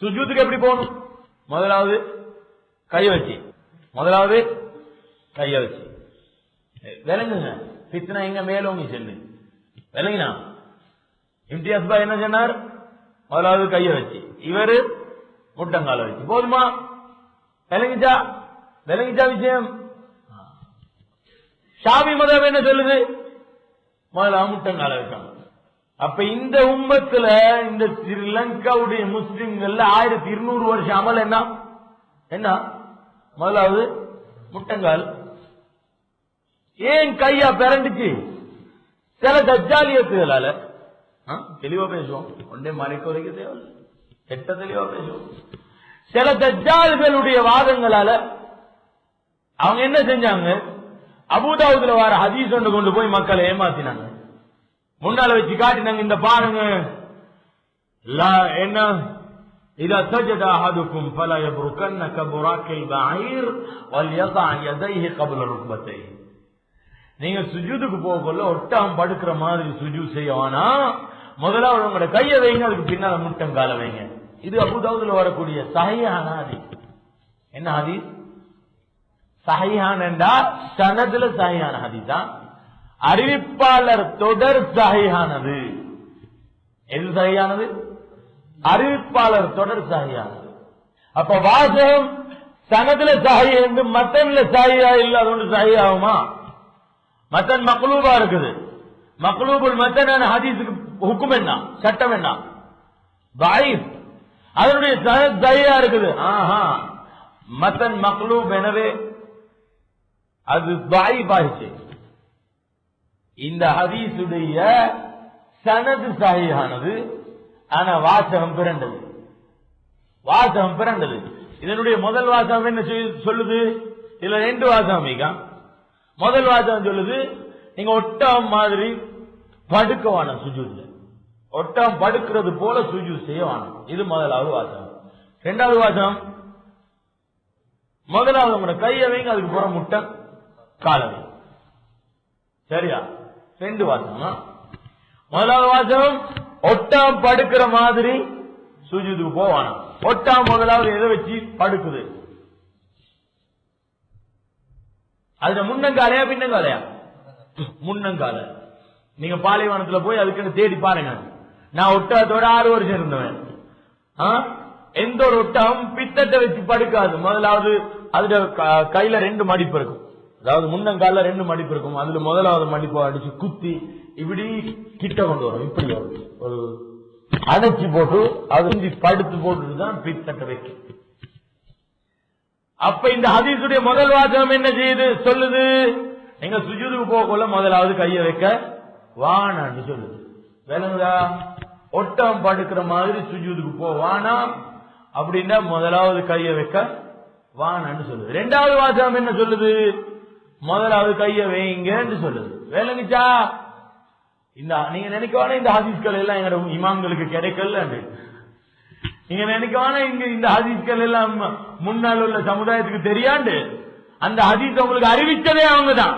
சுஜூத்துக்கு எப்படி போகணும்? முதலாவது கைய வச்சு. முதலாவது கைய வச்சு. விளங்குங்க. பித்தனை எங்க மேலோங்கி செல்லு. விளங்கினா? இம்தியாஸ் பாய் என்ன சொன்னார்? முதலாவது கைய வச்சு. இவரு முட்டங்கால வச்சு. போதுமா? விளங்கிச்சா? விளங்கிச்சா விஷயம்? ஷாபி மதம் என்ன சொல்லுது? முதலாவது முட்டங்கால வைக்கணும் அப்ப இந்த உம்மத்துல இந்த ஸ்ரீலங்காவுடைய முஸ்லிம்கள்ல ஆயிரத்தி இருநூறு வருஷம் அமல் என்ன? என்ன? முதலாவது முட்டங்கால். ஏன் கையா பிறண்டுச்சு சில தஜாலியத்துகளால ஆ, தெளிவா பேசுவோம். ஒன்றே மறைக்க வரைக்கும் தேவையில்லை. கெட்ட தெளிவா பேசுவோம். சில தஜ்ஜால்களுடைய வாதங்களால அவங்க என்ன செஞ்சாங்க? அபுதாவுதுல வர ஹதீஸ் ஒன்று கொண்டு போய் மக்களை ஏமாத்தினாங்க. முன்னால வச்சு காட்டினாங்க இந்த பாருங்க லா- என்ன إذا سجد أحدكم فلا يبركن كبراك البعير وليضع يديه قبل ركبتيه நீங்க சுஜூதுக்கு போகக்குள்ள ஒட்டகம் படுக்கிற மாதிரி சுஜூ செய்யவானா முதலாவது உங்களோட கையை வைங்க அதுக்கு பின்னால முட்டங்கால வைங்க இது அபுதாவுதுல வரக்கூடிய சஹியான ஹதீஸ் என்ன ஹதீஸ் சஹிஹான் என்றா சனதுல சஹியான ஹதீஸா அறிவிப்பாளர் தொடர் சஹிஹானது. எது சஹியானது அறிவிப்பாளர் தொடர் சஹியானது அப்ப வாசகம் சனதுல சஹி என்று மத்தன்ல சஹியா இல்ல அது ஒன்று சஹி ஆகுமா மத்தன் மக்லூபா இருக்குது. மக்லூபுல் மத்தன் ஹதீஸுக்கு ஹுக்கும் என்ன? சட்டம் என்ன? பாயிப் அதனுடைய சனத் சஹியா இருக்குது. ஆஹா. மத்தன் மக்லூப் எனவே அது பாயிப் ஆயிடுச்சு. இந்த ஹதீசுடைய சனது சாகியானது ஆனா வாசகம் பிறண்டது வாசகம் பிறண்டது இதனுடைய முதல் வாசகம் என்ன செய்யுது- சொல்லுது? இதுல ரெண்டு வாசகம் முதல் வாசகம் சொல்லுது நீங்க ஒட்டம் மாதிரி படுக்க வேணாம் சுஜூத்ல. படுக்கிறது போல சுஜூத் செய்ய இது முதலாவது வாசகம். ரெண்டாவது வாசகம் முதலாவது உங்களோட கையை வைங்க அதுக்கு புறம் முட்டை காலவை சரியா? ரெண்டு வாசகம். முதலாவது வாசகம் ஒட்டாம் படுக்கிற மாதிரி சுஜிதுக்கு போவானா ஒட்டாம் முதலாவது எதை வச்சு படுக்குது? அதுல முன்னங்காலையா பின்னங்காலையா? முன்னங்கால. நீங்க பாலைவனத்துல போய் அதுக்குன்னு தேடி பாருங்க. நான் ஒட்டகத்தோட ஆறு வருஷம் இருந்தவன். ஆ? எந்த ஒரு ஒட்டகம் பித்தத்தை வச்சு படுக்காது. முதலாவது அதுல க- கையில ரெண்டு மடிப்பு இருக்கும். அதாவது முன்னங்கால ரெண்டு மடிப்பு இருக்கும். அதுல முதலாவது மடிப்பை அடிச்சு குத்தி இப்படி கிட்ட கொண்டு வரும். இப்படி வரும். ஒரு அடைச்சி போட்டு அது படுத்து போட்டு தான் பித்தத்தை வைக்கும். அப்ப இந்த ஹதீசுடைய முதல் வாசகம் என்ன செய்யுது? சொல்லுது. நீங்க சுஜூதுக்கு போகக்குள்ள முதலாவது கையை வைக்க வானான்னு சொல்லுது. விளங்குதா ஒட்டம் படுக்கிற மாதிரி சுஜூதுக்கு போ வானா அப்படின்னா முதலாவது கையை வைக்க வானான்னு சொல்லுது. ரெண்டாவது வாசகம் என்ன சொல்லுது? முதலாவது கையை வைங்கன்னு சொல்லுது. வேலைச்சா இந்த நீங்க நினைக்கவான இந்த ஹதீஸ்கள் எல்லாம் எங்க இமாம்களுக்கு கிடைக்கல நீங்க நினைக்கவான இங்க இந்த ஹதீஸ்கள் எல்லாம் முன்னால் உள்ள சமுதாயத்துக்கு தெரியாண்டு. அந்த ஹதீஸ் உங்களுக்கு அறிவித்ததே அவங்க தான்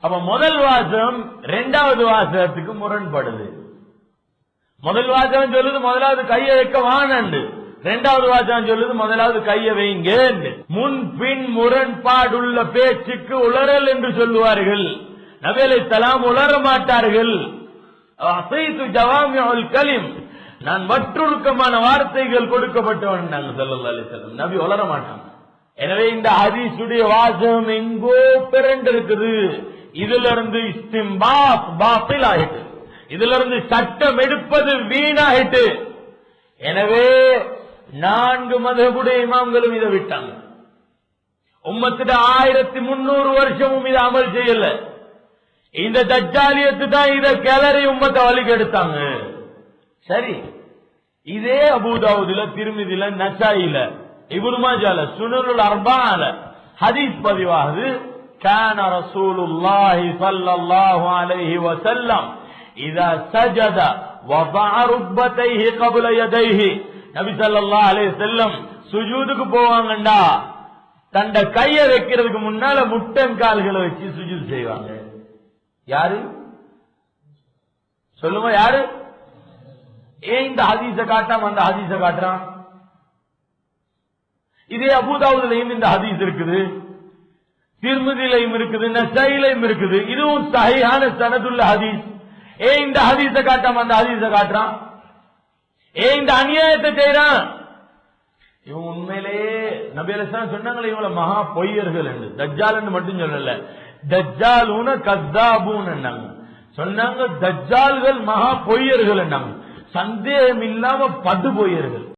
அப்ப முதல் வாசம் ரெண்டாவது வாசகத்துக்கு முரண்படுது. முதல் வாசம் சொல்லுது முதலாவது கையை வைக்க வானண்டு. ரெண்டாவது வாசகம் சொல்லுது முதலாவது கையை வைங்க முன் பின் முரண்பாடுள்ள பேச்சுக்கு உளறல் என்று சொல்லுவார்கள். நபேலை தலாம் உளர மாட்டார்கள். கலிம். நான் வற்றுருக்கமான வார்த்தைகள் கொடுக்கப்பட்டவன். நாங்க சொல்லல நபி உளர மாட்டான். எனவே இந்த ஹரிசுடைய வாசகம் எங்கோ பிறண்டு இருக்குது இதுல இருந்து இஸ்திம்பாத் பாப்பில் ஆயிட்டு இதுல இருந்து சட்டம் எடுப்பது வீணாயிட்டு. எனவே நான்கு மதகுடைய இமாம்களும் இதை விட்டாங்க உம்மத்திட ஆயிரத்தி முன்னூறு வருஷமும் இதை அமல் செய்யல இந்த தஜ்ஜாலியத்து தான் இத கிளறி உம்மத்தை வழிக்கு எடுத்தாங்க சரி இதே அபூதாவுதுல திருமிதில நசாயில இப்னு மாஜால சுனனுல் அர்பால ஹதீஸ் பதிவாகுது كان رسول الله صلى الله عليه وسلم إذا سجد وضع ركبتيه قبل يديه நபி அலே செல்லம் சுஜூதுக்கு போவாங்கண்டா. தண்ட கைய வைக்கிறதுக்கு முன்னால முட்டங்கால்களை வச்சு சுஜூத் செய்வாங்க. யாரு? சொல்லுங்க யாரு? ஏன் இந்த ஹதீச காட்டாம அந்த ஹதீச காட்டுறான்? இதே அபுதாவுதுலையும் இந்த ஹதீஸ் இருக்குது. திருமதியிலையும் இருக்குது நசையிலையும் இருக்குது. இதுவும் சகையான சனதுள்ள ஹதீஸ். ஏன் இந்த ஹதீச காட்டாம அந்த ஹதீச காட்டுறான்? ஏ இந்த அநியாயத்தை செய்யறான் இவன் உண்மையிலேயே நபி அலிஸ்லாம் சொன்னாங்களே இவங்கள மகா பொய்யர்கள் என்று. தஜ்ஜால் மட்டும் சொல்லல. தஜ்ஜாலூன கத்தாபூன் சொன்னாங்க தஜ்ஜால்கள் மகா பொய்யர்கள் சந்தேகம் இல்லாம படு பொய்யர்கள்